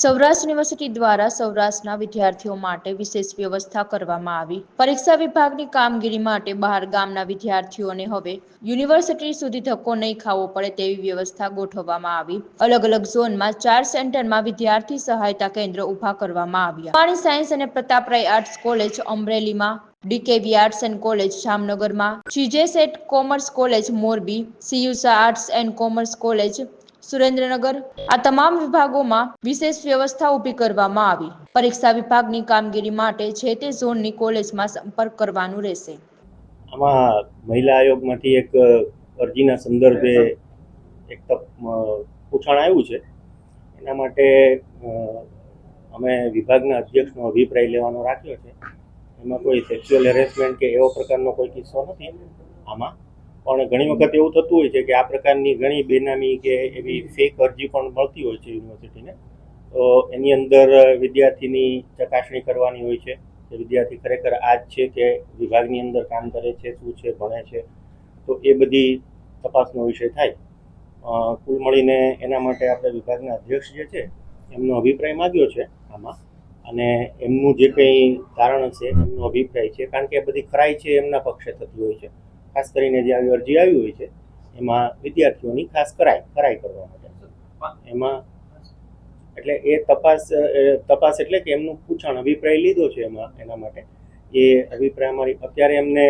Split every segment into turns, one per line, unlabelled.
Saurashtra university દ્વારા સૌરાષ્ટ્રના વિદ્યાર્થીઓ માટે વિશેષ વ્યવસ્થા કરવામાં આવી. પરીક્ષા વિભાગની કામગીરી માટે બહાર ગામના વિદ્યાર્થીઓને હવે યુનિવર્સિટી સુધી ધક્કો નહીં ખાવો પડે તેવી વ્યવસ્થા ગોઠવવામાં આવી. અલગ અલગ ઝોનમાં ચાર સેન્ટરમાં વિદ્યાર્થી સહાયતા કેન્દ્ર ઊભા કરવામાં આવ્યા. પાણી સાયન્સ અને પ્રતાપરાય આર્ટ્સ કોલેજ અમરેલીમાં, ડીકેવી આર્ટસ એન્ડ કોલેજ જામનગરમાં, જીજેસેટ commerce college Morbi, સીયુસા arts and commerce college Surendranagar. આ તમામ વિભાગોમાં વિશેષ વ્યવસ્થા ઊભી કરવામાં આવી. પરીક્ષા વિભાગની કામગીરી માટે છે તે ઝોનની કોલેજમાં સંપર્ક કરવાનું રહેશે.
આમાં મહિલા આયોગમાંથી એક અરજીના સંદર્ભે એક પૂછાણ આવ્યું છે. એના માટે અમે વિભાગના અધ્યક્ષનો અભિપ્રાય લેવાનો રાખ્યો છે. એમાં કોઈ સેક્સ્યુઅલ હેરેસમેન્ટ કે એવો પ્રકારનો કોઈ કિસ્સો નથી. આમાં પણ ઘણી વખત એવું થતું હોય છે કે આ પ્રકારની ઘણી બેનામી કે એવી ફેક અરજી પણ મળતી હોય છે યુનિવર્સિટીને. તો એની અંદર વિદ્યાર્થીની ચકાસણી કરવાની હોય છે કે વિદ્યાર્થી ખરેખર આ જ છે કે વિભાગની અંદર કામ કરે છે, શું છે, ભણે છે. તો એ બધી તપાસનો વિષય થાય. કુલ મળીને એના માટે આપણે વિભાગના અધ્યક્ષ જે છે, એમનો અભિપ્રાય માગ્યો છે આમાં. અને એમનું જે કંઈ કારણ હશે, એમનો અભિપ્રાય છે. કારણ કે બધી ખરાઈ છે એમના પક્ષે થતી હોય છે. ખાસ કરીને જે આવી અરજી આવી હોય છે, એમાં વિદ્યાર્થીઓની ખાસ કરાય કરાય કરવા માટે. એમાં એટલે એ તપાસ તપાસ એટલે કે એમનું પૂછાણ, અભિપ્રાય લીધો છે એમાં, એના માટે. એ અભિપ્રાય અમારી, અત્યારે એમને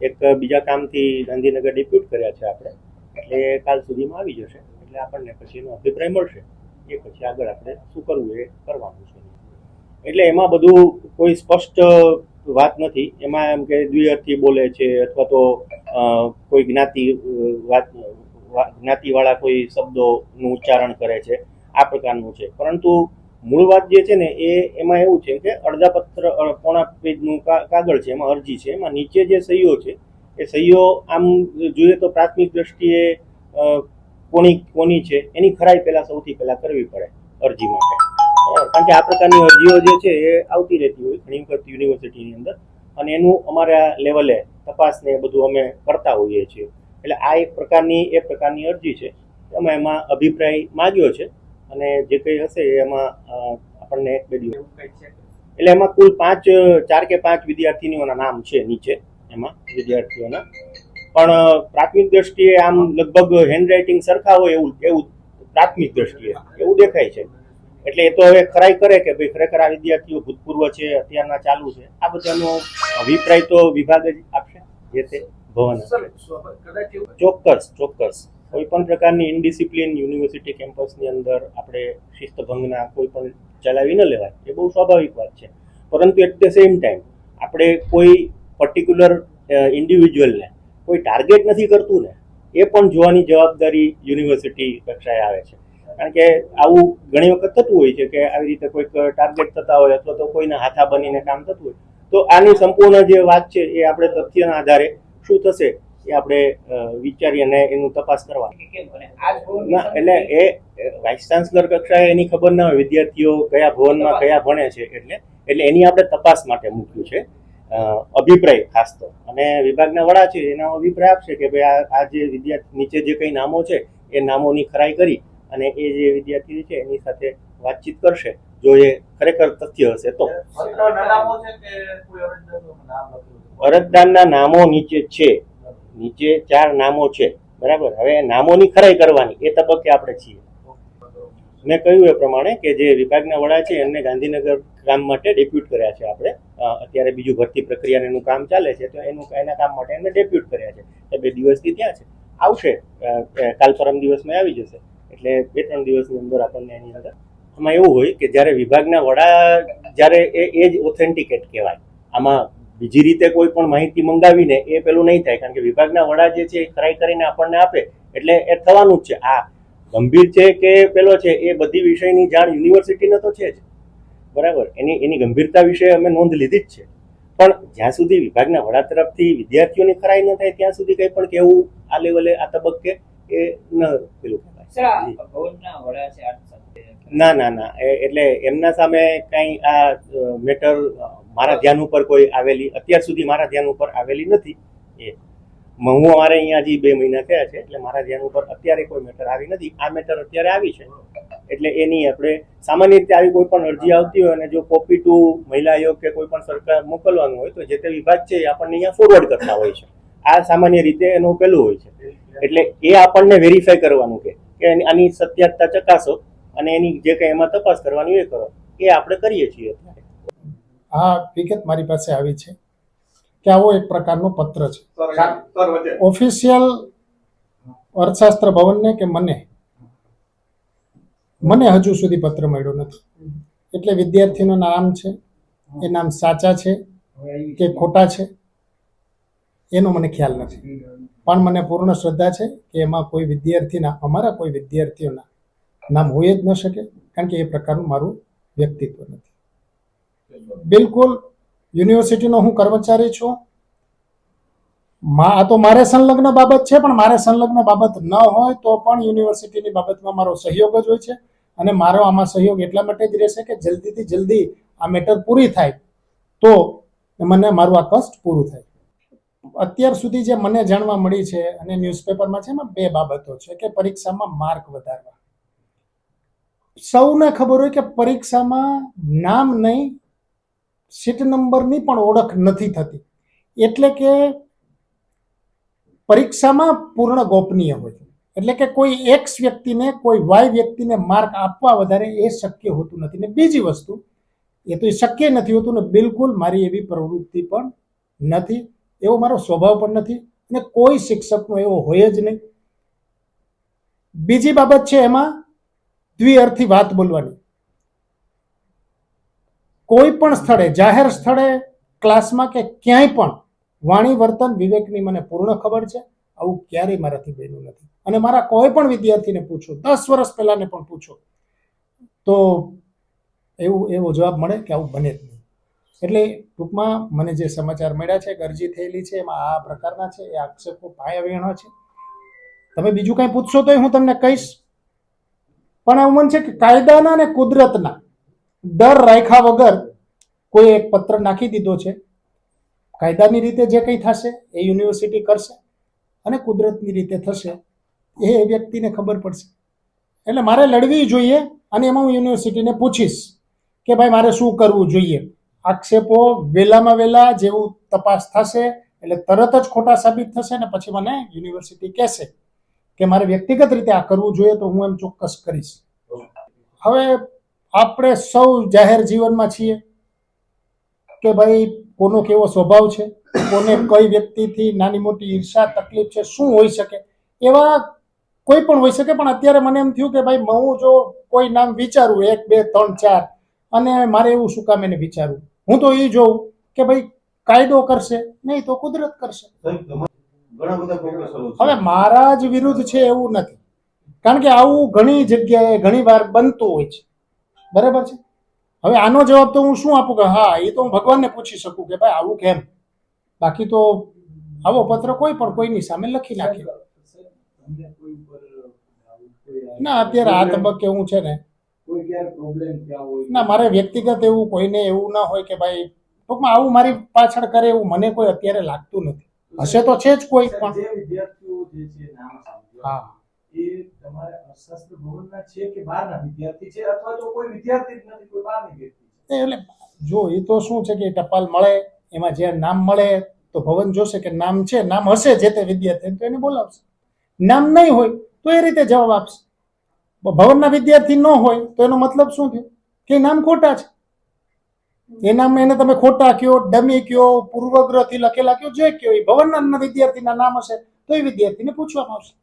એક બીજા કામથી ગાંધીનગર ડિપ્યુટ કર્યા છે આપણે, એટલે કાલ સુધીમાં આવી જશે. એટલે આપણને પછી એનો અભિપ્રાય મળશે. એ પછી આગળ આપણે શું કરવું એ કરવાનું છે. એટલે એમાં બધું કોઈ સ્પષ્ટ વાત નથી. એમાં એમ કે દ્વિઅર્થી બોલે છે અથવા તો કોઈ જ્ઞાતિ વાત જ્ઞાતિવાળા કોઈ શબ્દોનું ઉચ્ચારણ કરે છે, આ પ્રકારનું છે. પરંતુ મૂળ વાત જે છે ને, એ, એમાં એવું છે કે અડધા પત્ર પોણા પેજનું કાગળ છે, એમાં અરજી છે, એમાં નીચે જે સહીઓ છે, એ સહીઓ આમ જોઈએ તો પ્રાથમિક દ્રષ્ટિએ કોની કોની છે, એની ખરાઈ પહેલાં સૌથી પહેલાં કરવી પડે અરજી માટે. કારણ કે આ પ્રકારની અરજીઓ જે છે, એ આવતી રહેતી હોય ઘણી વખત યુનિવર્સિટીની અંદર. અને એનું અમારા લેવલે તપાસ ને બધું અમે કરતા હોઈએ છીએ. એટલે આ એક પ્રકારની એ પ્રકારની અરજી છે. અમે એમાં અભિપ્રાય માગ્યો છે અને જે કંઈ હશે એમાં આપણને એક બે દિવસ એટલે એમાં કુલ પાંચ ચાર કે પાંચ વિદ્યાર્થીનીઓના નામ છે નીચે એમાં વિદ્યાર્થીઓના. પણ પ્રાથમિક દ્રષ્ટિએ આમ લગભગ હેન્ડરાઇટિંગ સરખા હોય એવું એવું પ્રાથમિક દ્રષ્ટિએ એવું દેખાય છે. એટલે એ તો હવે ખરાઈ કરે કે ભાઈ ખરેખર આ વિદ્યાર્થીઓ ભૂતપૂર્વ છે અત્યારના ચાલુ છે. આ બધાનો અભિપ્રાય તો વિભાગ જ આપશે. જે તે ભવન ચોક્કસ ચોક્કસ. કોઈ પણ પ્રકારની ઇનડિસિપ્લિન યુનિવર્સિટી કેમ્પસની અંદર આપણે શિસ્તભંગના કોઈ પણ ચલાવી ન લેવાય એ બહુ સ્વાભાવિક વાત છે. પરંતુ એટ ધ સેમ ટાઈમ આપણે કોઈ પર્ટિક્યુલર ઇન્ડિવિજ્યુઅલને કોઈ ટાર્ગેટ નથી કરતું ને એ પણ જોવાની જવાબદારી યુનિવર્સિટી કક્ષાએ આવે છે. કારણ કે આવું ઘણી વખત થતું હોય છે કે આવી રીતે કોઈક ટાર્ગેટ થતા હોય અથવા તો કોઈના હાથા બનીને કામ થતું હોય તો આની સંપૂર્ણ જે વાત છે એ આપણે તથ્યના આધારે શું થશે એ આપણે વિચારી અને એનું તપાસ કરવાની. ના એટલે એ વાઇસ ચાન્સલર કક્ષાએ એની ખબર ના હોય વિદ્યાર્થીઓ કયા ભવનમાં કયા ભણે છે એટલે એટલે એની આપણે તપાસ માટે મૂક્યું છે અભિપ્રાય ખાસ તો. અને વિભાગના વડા છે એનો અભિપ્રાય આપશે કે ભાઈ આ જે વિદ્યાર્થી નીચે જે કંઈ નામો છે એ નામોની ખરાઈ કરી અને એ જે વિદ્યાર્થી છે એની સાથે વાતચીત કરશે. જો એ ખરેખર તથ્ય હશે તો. અરજદારના નામો નીચે છે. નીચે ચાર નામો છે. બરાબર? હવે નામોની ખરાઈ કરવાની. એ તબક્કે આપણે છીએ. મેં કહ્યું એ પ્રમાણે કે જે વિભાગના વડા છે એમને ગાંધીનગર કામ માટે ડેપ્યુટ કર્યા છે આપણે. અત્યારે બીજું ભરતી પ્રક્રિયાને એનું કામ ચાલે છે તો એનું એના કામ માટે એમને ડેપ્યુટ કર્યા છે. એ બે દિવસથી ત્યાં છે. આવશે. કાલ પરમ દિવસમાં આવી જશે. એટલે બે ત્રણ દિવસની અંદર આપણને એની અંદર આમાં એવું હોય કે જ્યારે વિભાગના વડા જ્યારે એ એ જ ઓથેન્ટિકેટ કહેવાય. આમાં બીજી રીતે કોઈ પણ માહિતી મંગાવીને એ પેલું નહીં થાય કારણ કે વિભાગના વડા જે છે એ ખરાઈ કરીને આપણને આપે એટલે એ થવાનું જ છે. આ ગંભીર છે કે પેલો છે એ બધી વિષયની જાણ યુનિવર્સિટીને તો છે જ. બરાબર? એની એની ગંભીરતા વિશે અમે નોંધ લીધી જ છે. પણ જ્યાં સુધી વિભાગના વડા તરફથી વિદ્યાર્થીઓની ખરાઈ ન થાય ત્યાં સુધી કંઈ પણ કહેવું આ લેવલે આ તબક્કે એ ન પેલું
સર ભવનના વડા છે
ના ના ના. એટલે એમના સામે કઈ આ મેટર મારા ધ્યાન ઉપર કોઈ આવેલી, અત્યાર સુધી મારા ધ્યાન ઉપર આવેલી નથી. એ હું અમારે અહીંયા હજી બે મહિના થયા છે, એટલે મારા ધ્યાન ઉપર અત્યારે કોઈ મેટર આવી નથી. આ મેટર અત્યારે આવી છે. એટલે એની આપણે સામાન્ય રીતે આવી કોઈ પણ અરજી આવતી હોય અને જો કોપી ટુ મહિલા આયોગ કે કોઈ પણ સરકાર મોકલવાનું હોય, તો જે તે વિભાગ છે એ આપણને અહીંયા ફોરવર્ડ કરતા હોય છે. આ સામાન્ય રીતે એનું પેલું હોય છે. એટલે એ આપણને વેરીફાઈ કરવાનું કે આની સત્યતા ચકાસો. અને એની જે કંઈ એમાં તપાસ કરવાની એ કરો. એ આપણે કરીએ છીએ અત્યારે.
આ વિગત મારી પાસે આવી છે કે આવો એક પ્રકારનો પત્ર છે. ઓફિશિયલ અર્થશાસ્ત્ર ભવનને કે મને? મને હજુ સુધી પત્ર મળ્યો નથી. એટલે વિદ્યાર્થીનું નામ છે એ નામ સાચા છે કે ખોટા છે? એનો મને ખ્યાલ નથી. પણ મને પૂર્ણ શ્રદ્ધા છે કે એમાં કોઈ વિદ્યાર્થીના અમારા કોઈ વિદ્યાર્થીઓના નામ હોય જ ન શકે, કારણ કે એ પ્રકારનું મારું વ્યક્તિત્વ નથી. બિલકુલ યુનિવર્સિટીનો હું કર્મચારી છું. આ તો મારે સંલગ્ન બાબત છે, પણ મારે સંલગ્ન બાબત ન હોય તો પણ યુનિવર્સિટીની બાબતમાં મારો સહયોગ જ હોય છે અને મારો આમાં સહયોગ એટલા માટે જ રહેશે કે જલ્દીથી જલ્દી આ મેટર પૂરી થાય તો મને મારું આ કષ્ટ પૂરું થાય. અત્યાર સુધી જે મને જાણવા મળી છે અને ન્યૂઝપેપરમાં છે, એમાં બે બાબતો છે કે પરીક્ષામાં માર્ક વધારવા. સૌને ખબર હોય કે પરીક્ષામાં નામ નહીં, સીટ નંબરની પણ ઓળખ નથી થતી. એટલે કે પરીક્ષામાં પૂર્ણ ગોપનીય હોય એટલે કે કોઈ એક્સ વ્યક્તિને, કોઈ વાય વ્યક્તિને માર્ક આપવા વધારે એ શક્ય હોતું નથી. ને બીજી વસ્તુ, એ તો એ શક્ય નથી હોતું ને બિલકુલ મારી એવી પ્રવૃત્તિ પણ નથી. એવો મારો સ્વભાવ પણ નથી અને કોઈ શિક્ષકનો એવો હોય જ નહીં. બીજી બાબત છે એમાં દ્વિઅર્થી વાત બોલવાની. કોઈ પણ સ્થળે, જાહેર સ્થળે, ક્લાસમાં કે ક્યાંય પણ, વાણી, વર્તન, વિવેકની મને પૂર્ણ ખબર છે. આવું ક્યારેય મારાથી બન્યું નથી. અને મારા કોઈ પણ વિદ્યાર્થીને પૂછો, દસ વર્ષ પહેલાને પણ પૂછો, તો એવું, એવો જવાબ મળે કે આવું બને જ નહીં. એટલે ટૂંકમાં મને જે સમાચાર મળ્યા છે, અરજી થયેલી છે, એમાં આ પ્રકારના છે, એ આક્ષેપો પાયા વેણા છે. તમે બીજું કાંઈ પૂછશો તો હું તમને કહીશ. પણ એવું મન છે કે કાયદાના અને કુદરતના ડર રાખ્યા વગર કોઈ એક પત્ર નાખી દીધો છે. કાયદાની રીતે જે કંઈ થશે એ યુનિવર્સિટી કરશે અને કુદરતની રીતે થશે એ વ્યક્તિને ખબર પડશે. એટલે મારે લડવી જોઈએ અને એમાં હું યુનિવર્સિટીને પૂછીશ કે ભાઈ મારે શું કરવું જોઈએ? આક્ષેપો વહેલામાં વહેલા જેવું તપાસ થશે એટલે તરત જ ખોટા સાબિત થશે ને પછી મને યુનિવર્સિટી કહેશે. કે મારે વ્યક્તિગત રીતે આ કરવું જોઈએ તો હું એમ ચોક્કસ કરીશ. હવે આપણે સૌ જાહેર જીવનમાં છીએ કે ભાઈ કોનો કેવો સ્વભાવ છે, કોને કઈ વ્યક્તિથી નાની મોટી ઈર્ષા, તકલીફ છે, શું હોઈ શકે? એવા કોઈ પણ હોઈ શકે, પણ અત્યારે મને એમ થયું કે ભાઈ હું જો કોઈ નામ વિચારું, એક, બે, ત્રણ, ચાર, અને મારે એવું શું કામ એને વિચારવું? હું તો એ જોઉં કે ભાઈ કાયદો કરશે, નહીં તો કુદરત કરશે. હવે મારા જ વિરુદ્ધ છે એવું નથી. કારણ કે આવું ઘણી જગ્યાએ ઘણી વાર બનતું હોય છે. બરાબર છે? હવે આનો જવાબ તો હું શું આપું કે હા એ તો હું ભગવાનને પૂછી શકું કે ભાઈ આવું કેમ? બાકી તો આવો પત્ર કોઈ પણ કોઈની સામે લખી નાખે. ના અત્યારે આ તબક્કે હું છે ને ના મારે વ્યક્તિગત એવું કોઈને એવું ના હોય કે ભાઈ ટૂંકમાં આવું મારી પાછળ કરે એવું મને કોઈ અત્યારે લાગતું નથી. હશે તો છે જ કોઈ પણ.
જે વિદ્યાર્થીઓ જે છે નામ
હા.
એ તમારે અર્થશાસ્ત્ર ભવનના છે કે બહારના વિદ્યાર્થી છે અથવા તો કોઈ વિદ્યાર્થી જ નથી કોઈ બહારની વ્યક્તિ છે?
એટલે જો એ તો શું છે કે ટપાલ મળે એમાં જે નામ મળે તો ભવન જોશે કે નામ છે નામ હશે જે તે વિદ્યાર્થી તો એને બોલાવશે. નામ નહીં હોય તો એ રીતે જવાબ આપશે. ભવનના વિદ્યાર્થી ન હોય તો એનો મતલબ શું થયો? કે નામ ખોટા છે. એ નામ એને તમે ખોટા કયો, ડમી કયો, પૂર્વગ્રહથી લખેલા કયો, જે કયો, એ ભવનના વિદ્યાર્થીના નામ હશે, તો એ વિદ્યાર્થીને પૂછવામાં આવશે.